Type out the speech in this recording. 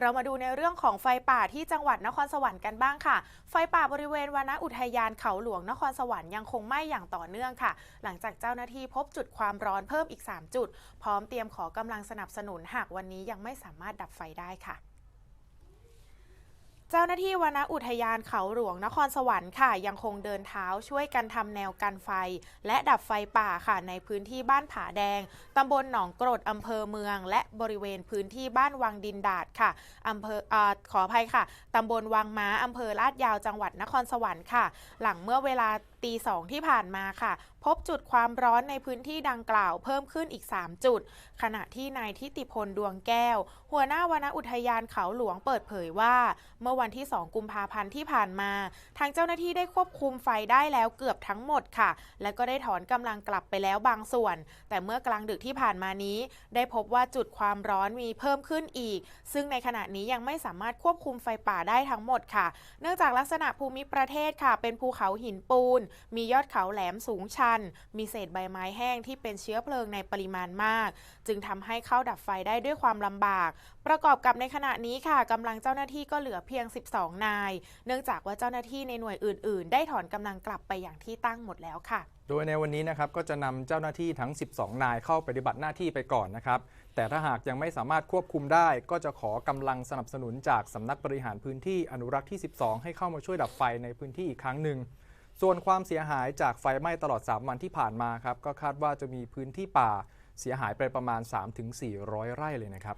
เรามาดูในเรื่องของไฟป่าที่จังหวัดนครสวรรค์กันบ้างค่ะ ไฟป่าบริเวณวานอุทยานเขาหลวงนครสวรรค์ยังคงไหม้อย่างต่อเนื่องค่ะ หลังจากเจ้าหน้าที่พบจุดความร้อนเพิ่มอีก 3 จุด พร้อมเตรียมขอกำลังสนับสนุนหากวันนี้ยังไม่สามารถดับไฟได้ค่ะ เจ้าหน้าที่วนอุทยานเขาหลวงนครสวรรค์ค่ะ ยังคงเดินเท้าช่วยกันทำแนวกันไฟ และดับไฟป่าค่ะ ในพื้นที่บ้านผาแดงตำบลหนองกรดอำเภอเมือง และบริเวณพื้นที่บ้านวังดินดาดค่ะอำเภออขออภัยค่ะตำบลวังม้าอำเภอลาดยาวจังหวัดนครสวรรค์ค่ะ หลังเมื่อเวลาตีสองที่ผ่านมาค่ะ พบจุดความร้อนในพื้นที่ดังกล่าวเพิ่มขึ้นอีก 3 จุด ขณะที่นายทิติพลดวงแก้ว หัวหน้าวนอุทยานเขาหลวงเปิดเผยว่าเมื่อวันที่ 2 กุมภาพันธ์ที่ผ่านมา ทางเจ้าหน้าที่ได้ควบคุมไฟได้แล้วเกือบทั้งหมดค่ะ และก็ได้ถอนกำลังกลับไปแล้วบางส่วน แต่เมื่อกลางดึกที่ผ่านมานี้ ได้พบว่าจุดความร้อนมีเพิ่มขึ้นอีก ซึ่งในขณะนี้ยังไม่สามารถควบคุมไฟป่าได้ทั้งหมดค่ะ เนื่องจากลักษณะภูมิประเทศค่ะ เป็นภูเขาหินปูน มียอดเขาแหลมสูงชัน มีเศษใบไม้แห้งที่เป็นเชื้อเพลิงในปริมาณมาก จึงทำให้เข้าดับไฟได้ด้วยความลำบาก ประกอบกับในขณะนี้ค่ะกำลังเจ้าหน้าที่ก็เหลือเพียง12 นาย เนื่องจากว่าเจ้าหน้าที่ในหน่วยอื่น ๆ ได้ถอนกำลังกลับไปอย่างที่ตั้งหมดแล้วค่ะ โดยในวันนี้นะครับก็จะนำเจ้าหน้าที่ทั้ง 12 นายเข้าปฏิบัติหน้าที่ไปก่อนนะครับแต่ถ้าหากยังไม่สามารถควบคุมได้ ก็จะขอกำลังสนับสนุนจากสำนักบริหารพื้นที่อนุรักษ์ที่ 12 ให้เข้ามาช่วยดับไฟในพื้นที่อีกครั้งหนึ่งส่วนความเสียหายจากไฟไหม้ตลอด 3 วันที่ผ่านมาครับก็คาดว่าจะมีพื้นที่ป่าเสียหายไปประมาณ 3-400 ไร่เลยนะครับ